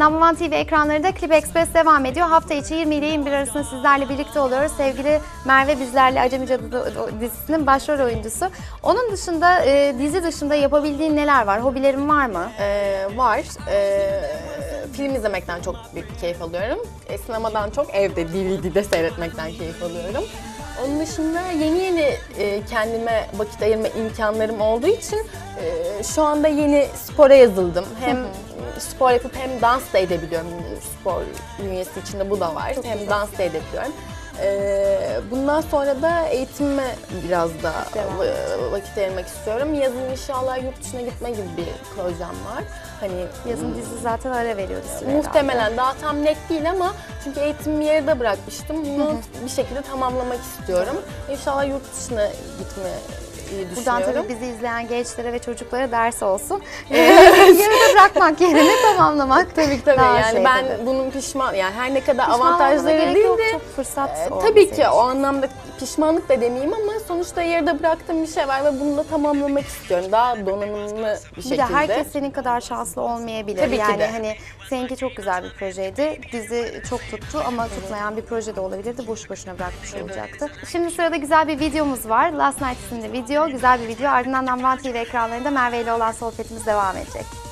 One TV ekranlarında Clip Express devam ediyor. Hafta içi 20 ile 21 arasında sizlerle birlikte oluyoruz. Sevgili Merve bizlerle Acemi Cadı dizisinin başrol oyuncusu. Onun dışında e, dizi dışında yapabildiğin neler var? Hobilerin var mı? Ee, var. Ee, film izlemekten çok büyük keyif alıyorum. E, sinemadan çok evde DVD'de seyretmekten keyif alıyorum. Onun dışında yeni yeni e, kendime vakit ayırma imkanlarım olduğu için e, şu anda yeni spora yazıldım. Hem spor yapıp hem dans da edebiliyorum. Spor bünyesi içinde bu da var. hem dans da edebiliyorum. Ee, bundan sonra da eğitimime biraz da Devam va- vakit ayırmak istiyorum. Yazın inşallah yurt dışına gitme gibi bir projem var. Hani Yazın dizi zaten ara veriyoruz. Muhtemelen daha tam net değil ama çünkü eğitimimi yarıda bırakmıştım. Bunu bir şekilde tamamlamak istiyorum. İnşallah yurt dışına gitmeyi Buradan düşünüyorum. tabii bizi izleyen gençlere ve çocuklara ders olsun. Ee, bırakmak yerine tamamlamak. Tabii ki tabii. daha yani şey ben tabii. bunun pişman yani her ne kadar Pişman avantajları değil de çok fırsat e, tabii ki için. o anlamda pişmanlık da demeyeyim ama sonuçta yarıda bıraktığım bir şey var ve bunu da tamamlamak istiyorum. Daha donanımlı bir şekilde. Bir de herkes senin kadar şanslı olmayabilir. Tabii ki yani de. hani seninki çok güzel bir projeydi. Dizi çok tuttu ama tutmayan bir proje de olabilirdi. Boş boşuna bırakmış olacaktı. Şimdi sırada güzel bir videomuz var. Last Night isimli video. Güzel bir video. Ardından One TV ekranlarında Merve ile olan sohbetimiz devam edecek.